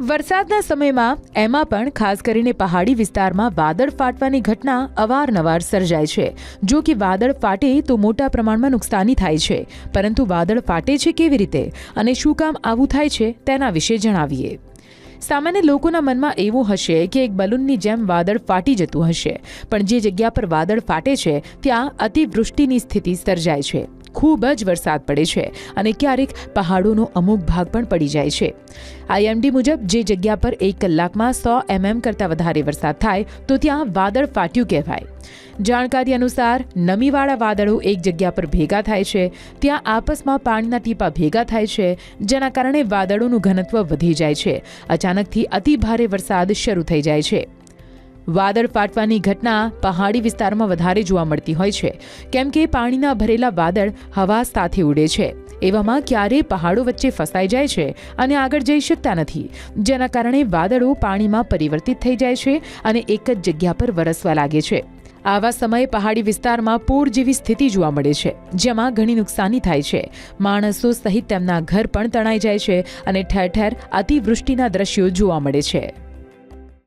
વરસાદના સમયમાં એમાં પણ ખાસ કરીને પહાડી વિસ્તારમાં વાદળ ફાટવાની ઘટના અવારનવાર સર્જાય છે. જો કે વાદળ ફાટે તો મોટા પ્રમાણમાં નુકસાની થાય છે. પરંતુ વાદળ ફાટે છે કેવી રીતે? અને શું કામ આવું થાય છે તેના વિશે જણાવીએ. સામાન્ય લોકોના મનમાં એવું હશે કે એક બલૂનની જેમ વાદળ ફાટી જતું હશે. પણ જે જગ્યા પર વાદળ ફાટે છે, ત્યાં અતિવૃષ્ટિની સ્થિતિ સર્જાય છે. ખૂબ જ વરસાદ પડે છે અને ક્યારેક પહાડોનો અમુક ભાગ પણ પડી જાય છે. આઈએમડી મુજબ જે જગ્યા પર એક કલાકમાં સો એમએમ કરતાં વધારે વરસાદ થાય, તો ત્યાં વાદળ ફાટ્યું કહેવાય. જાણકારી અનુસાર, નમીવાળા વાદળો એક જગ્યા પર ભેગા થાય છે, ત્યાં આપસમાં પાણીના ટીપા ભેગા થાય છે, જેના કારણે વાદળોનું ઘનત્વ વધી જાય છે. અચાનકથી અતિ ભારે વરસાદ શરૂ થઈ જાય છે. વાદળ ફાટવાની ઘટના પહાડી વિસ્તારમાં વધારે જોવા મળતી હોય છે. કેમ કે પાણીના ભરેલા વાદળ હવા સાથે ઉડે છે. એવામાં ક્યારેય પહાડો વચ્ચે ફસાઈ જાય છે અને આગળ જઈ શકતા નથી. જેના કારણે વાદળો પાણીમાં પરિવર્તિત થઈ જાય છે અને એક જ જગ્યા પર વરસવા લાગે છે. આવા સમયે પહાડી વિસ્તારમાં પૂર જેવી સ્થિતિ જોવા મળે છે, જેમાં ઘણી નુકસાની થાય છે. માણસો સહિત તેમના ઘર પણ તણાઈ જાય છે અને ઠેર ઠેર અતિવૃષ્ટિના દ્રશ્યો જોવા મળે છે.